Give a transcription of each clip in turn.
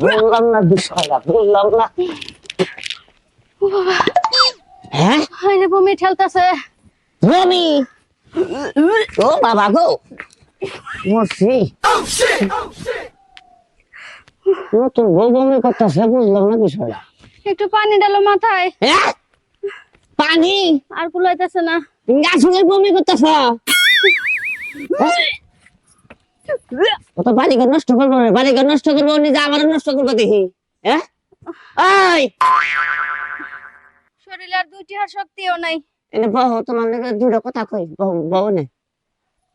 বললাম না বিষয়টা বললাম না। হ্যাঁ? আরে বমি ঠেলতেছে। বমি? ও বাবা গো। মরছি নতুন বউ বমি করতেছে বুঝলাম না বিষয়টা একটু পানি ডালো মাথায়। হ্যাঁ? পানি? আর কুলাইতেছে না। আসলে বমি করতেছ। কত বাড়িঘর নষ্ট করব বাড়িঘর নষ্ট করব নিজে নষ্ট করব দেখি। হ্যাঁ ওই শরীরে আর দুইটি হার শক্তিও নাই। এনে বহু তোমার লগে দুটো কথা কই বহু বহু নে।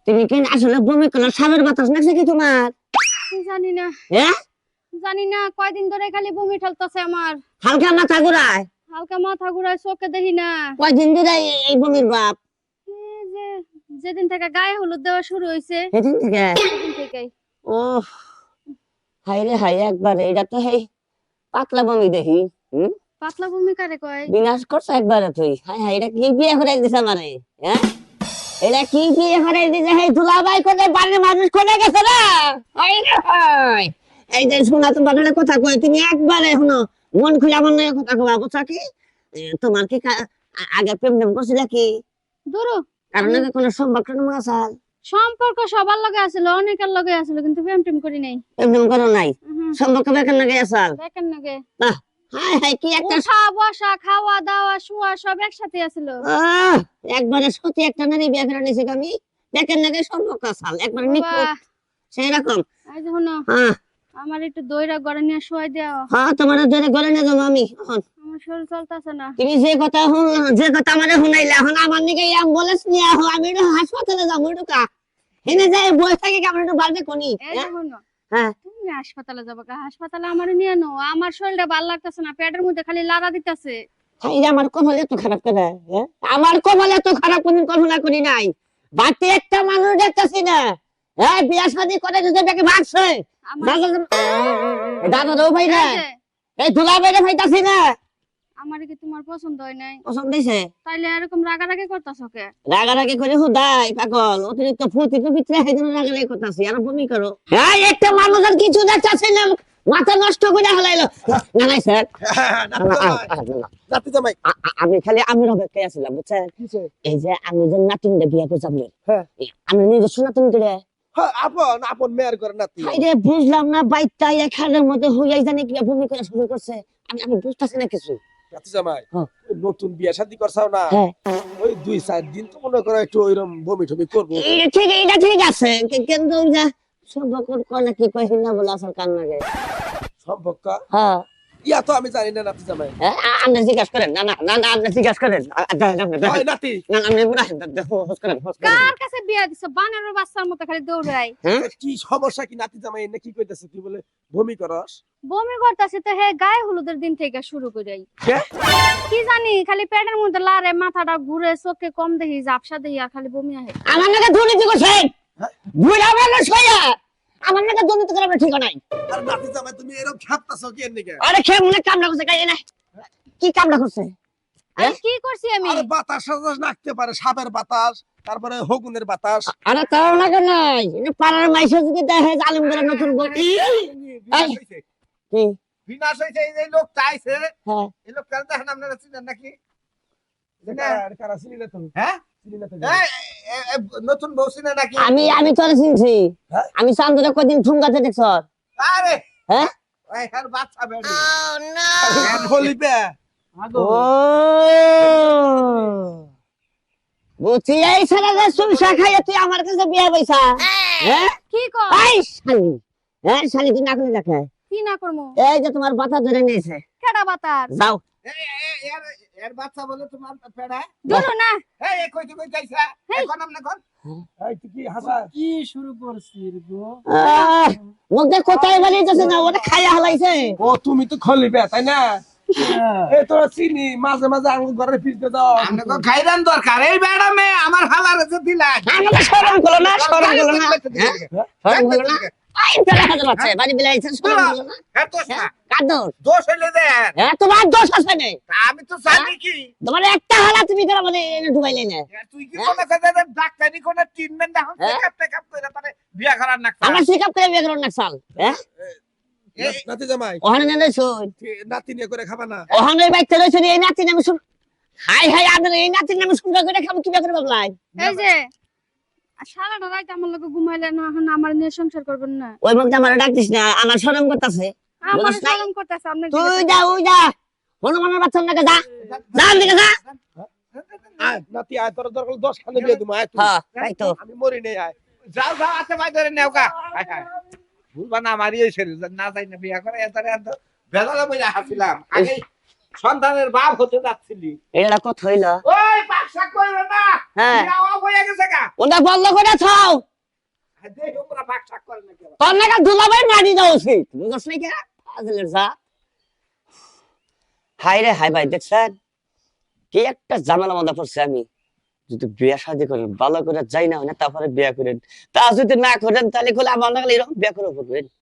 তুমি কি আসলে বমি করলে সাবের বাতাস নাকছে কি তোমার জানি না। হ্যাঁ জানি না কয়দিন ধরে খালি বমি ঠেলতেছে আমার। হালকা মাথা ঘুরায়। হালকা মাথা ঘুরায় চোখে দেখি না। কয়দিন ধরে এই- বমির বাপ যেদিন থেকে গায়ে হলুদ দেওয়া শুরু হয়েছে সেদিন থেকে? সেদিন থেকেই। ও হাই রে হাই একবার এটা তো হেই পাতলা বমি দেখি হুম? পাতলা বমি কারে কয়? বিনাশ করছ একবারে তুই হাই হাই এটা কি বিয়ে করে দিছে আমারে হ্যাঁ? এটা কি বিয়ে করে দিছে? হেই করে বাড়ির মানুষ করে গেছে হাই রে হাই এই যে শোনা তোমার একটা কথা কই তুমি একবারে শুনো মন খুলে আমার নয় কথা কবা বুঝছ কি? তোমার কি আগে প্রেম করছিল কি? দূরু কারণ নাকি কোনো সম্পর্ক আছে? সম্পর্ক সবার লগে আছিল অনেকের লগে আছিল কিন্তু প্রেম টেম করি নাই। প্রেম টেম করো নাই? সম্পর্ক বেকার নাকি আসাল? দেখেন নাগে হাই হাই কি একটা বসা খাওয়া দাওয়া শোয়া সব একসাথে আছিল। একবারে সত্যি একটা নারী বিয়ে করে নিয়েছে আমি। নাকি সম্পর্ক আসাল? একবারে নিখুঁত। সেই রকম শোনো হ্যাঁ। আমার একটু দইরা ঘরে নিয়ে শোয়াই দাও। হ্যাঁ তোমার ধরে গলে নিয়ে যাব আমি। এখন। আমার তুমি যে কথা যে কথা মানে শুনাইলে এখন আমার নিকে অ্যাম্বুলেন্স নিয়ে আহো আমি একটু হাসপাতালে যাব ঢুকা হেনে যাই বসে থাকি কেমন একটু বাড়বে কোনি হ্যাঁ তুমি হাসপাতালে যাব কা হাসপাতালে আমার নিয়ে নো আমার শরীরটা ভালো লাগতেছে না পেটের মধ্যে খালি লাড়া দিতেছে এই আমার কপাল এত খারাপ করে হ্যাঁ? আমার কপাল এত খারাপ কোনদিন কল্পনা করি নাই বাড়তি একটা মানুষ দেখতেছি না হ্যাঁ বিয়া শাদী করে যদি ব্যাগে ভাগছে দাদা দাদা ভাই না এই দুলা বাইরে ভাইতাছি না আমার কি তোমার পছন্দ হয় নাই? পছন্দ হয়েছে তাইলে এরকম রাগারাগি করতেছো কে? রাগারাগি করে হুদাই পাগল। অতিরিক্ত ফুর্তি তো ভিতরে রাগারাগি করতেছি আর বমি করো। হ্যাঁ একটা মানুষ আর কিছু দেখতেছি না মাথা নষ্ট করে হলাইলো না নাই স্যার। নাতি জামাই। আমি খালি আমি অপেক্ষায় আছিলাম বুঝছেন? এই যে আমি যে নাতিনটা বিয়ে করছি আপনি হ্যাঁ। আমি নিজস্ব নাতিন করে হ্যাঁ আপন আপন মেয়ের করে নাতি। আরে বুঝলাম না বাইকটা এখানের মধ্যে হইয়াই জানি কি বমি করে শুরু করছে। আমি আমি বুঝতেছি না কিছু। জামাই হ্যাঁ। নতুন বিয়ে শাদি করছাও না হ্যাঁ ওই দুই চার দিন তো মনে করো একটু ওইরকম বমি টমি করব ঠিক এটা ঠিক আছে কিন্তু সম্পর্ক কয় না কি কয় না বলে আসল কান লাগে সম্পর্ক হ্যাঁ ইয়া তো আমি জানি না নাতি জামাই। হ্যাঁ, আপনি জিজ্ঞাসা করেন না না না না আপনি জিজ্ঞাসা করেন। আ- আ- দেন, আপনি দেন। ওই নাতি। না না, আপনি মনে হয় দেন, দেন, হোস করেন হোস করেন। কার কাছে বিয়া দিছো? বানরের বাচ্চার মতো খালি দৌড়াই। হ্যাঁ কি সমস্যা কি নাতি জামাই? এনে কি কইতাছে? তুই বলে বমি করস। বমি করতেছে তো হে গায়ে হলুদের দিন থেকে শুরু করাই কি? জানি খালি পেটের মধ্যে লারে মাথাটা ঘুরে চোখে কম দেখি ঝাপসা দেখি আর খালি বমি আহে। আমার নাকি দুর্নীতি করছেন? বুড়া মানুষ হইয়া আমার নাকি দুর্নীতি করার ঠিক নাই আর নাতি জামাই তুমি এরকম খাপতাছো কি এর নিকে আরে খেয়ে মনে কামড়া করছে কাই না কি কামড়া করছে আরে কি করছি আমি আরে বাতাস সাতাস নাকতে পারে সাপের বাতাস তারপরে হগুনের বাতাস আরে তার লাগে নাই পাড়ার মাইসে যদি দেখে জালিম করে নতুন বিনাশ কি বিনাশ হয়েছে এই যে লোক চাইছে হ্যাঁ এই লোক কারণ দেখেন আপনারা চিনেন নাকি হ্যাঁ এই, এ- এ- নতুন বউ চিনে নাকি? আমি আমি তোর চিনছি। হ্যাঁ? আমি চান্দরে কদিন ঠুঙ্গাতে দেখছ? আরে! হ্যাঁ? ওই হ্যাঁ বাচ্চা বেড়ি। বলিবে। ও! বুঝছি এই ছেলে সুইসা খাইয়ে তুই আমার কাছে বিয়ে হ্যাঁ? কি কর? এই শালি। হ্যাঁ না করে দেখে। কি না করব এই যে তোমার বাতা ধরে নিয়েছে। কেডা বাতার? যাও। এর এর বাচ্চা বলে তোমার পেড়া? দূর না। এই এই কইতে কই চাইছা এখন আমনে কোন এই কি হাসা কি শুরু করছিস গো? আহ, মুখে কোথায় বানিয়েছে না ওটা খাইয়া হালাইছে। ও তুমি তো খলিবে তাই না? এই তোরা চিনি মাঝে মাঝে আঙ্গুল ঘরে ফিরতে দাও। আপনাকে খাইরান দরকার। এই ম্যাডামে আমার হালার যে দিলা। না না হ্যাঁ? হ্যাঁ হ্যাঁ? কার হ্যাঁ না। আমি তো জানি কি। তোমার একটা হালা তুমি মানে এনে না। তুই কি কোন কাজে ডাক্তারি কোন ট্রিটমেন্ট না হচ্ছে হ্যাঁ? কাপ কাপ করে তারে বিয়া করার না আমার সিকাপ করে বিয়ে করো না সাল হ্যাঁ? নাতি জামাই। ওখানে না নাতি নিয়ে করে খাবা না। ওখানে লইছুন এই নাতি নামে শুন হাই হাই আপনার এই নামে করে খাব কি করে বাবলাই এই যে সারাটা রাত আমার লোক ঘুমাইলে না এখন আমার নিয়ে সংসার করবেন না। ওই আমার ডাকতিস না আমার শরম করতেছে। আমার শরম করতেছে আপনার তুই যা ওই যা। হনুমানের বাচ্চার নাকি যা। যা দিকে যা। আয় নাতি আয় তোর দরকার দশ খানে বিয়ে তুমি আয় তুই। হ্যাঁ তাই তো। আমি মরি নেই আয়। যাও যাও আছে ভাই ধরে নেও কা ভুলবা না মারি এই ছেলে না যাই না বিয়া করে এত এত বেজালে বইলা হাসিলাম। আগে সন্তানের বাপ হতে যাচ্ছিলি। এটা কত হইল। ওই কইরো না। হ্যাঁ। হয়ে গেছে গা? ওটা বন্ধ করে ছাও। দেখো পুরা বাক্সা করে না কেন তোর নাকি দুলাভাই মারি দেওয়া উচিত। বুঝছ নাই কে? ফাজিলের যা হাই রে হাই ভাই দেখছেন? কি একটা ঝামেলা মধ্যে পড়ছে আমি। যদি বিয়ে শাদি করেন ভালো করে যাই না তারপরে বিয়ে করেন। তা যদি না করেন তাহলে খোলা আমার নাগালে এরকম বিয়ে করে করবেন